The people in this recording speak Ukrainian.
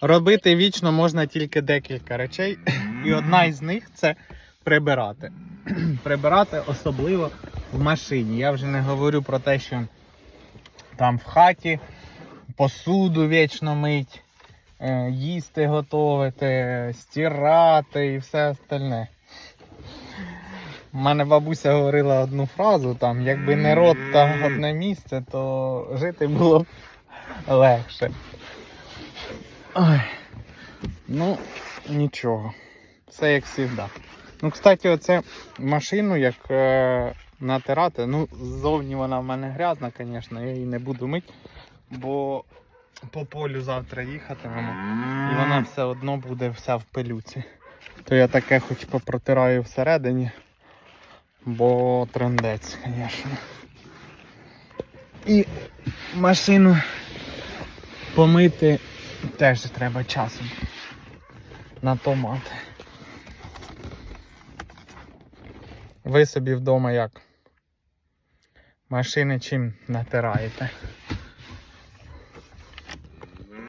робити вічно можна тільки декілька речей, і одна із них це прибирати. прибирати особливо в машині. Я вже не говорю про те, що там в хаті посуду вічно мить, е, їсти готувати, стирати і все остальне. У мене бабуся говорила одну фразу, там, якби не рот та одне місце, то жити було б легше. Ой. Ну, нічого. Все як завжди. Ну, кстати, оце машину, як е, натирати, ну, ззовні вона в мене грязна, звісно, я її не буду мити, бо по полю завтра їхатимемо, і вона все одно буде вся в пилюці. То я таке хоч попротираю всередині, бо трендець, звісно. І машину помити теж треба часом на то мати. Ви собі вдома як? Машини чим натираєте?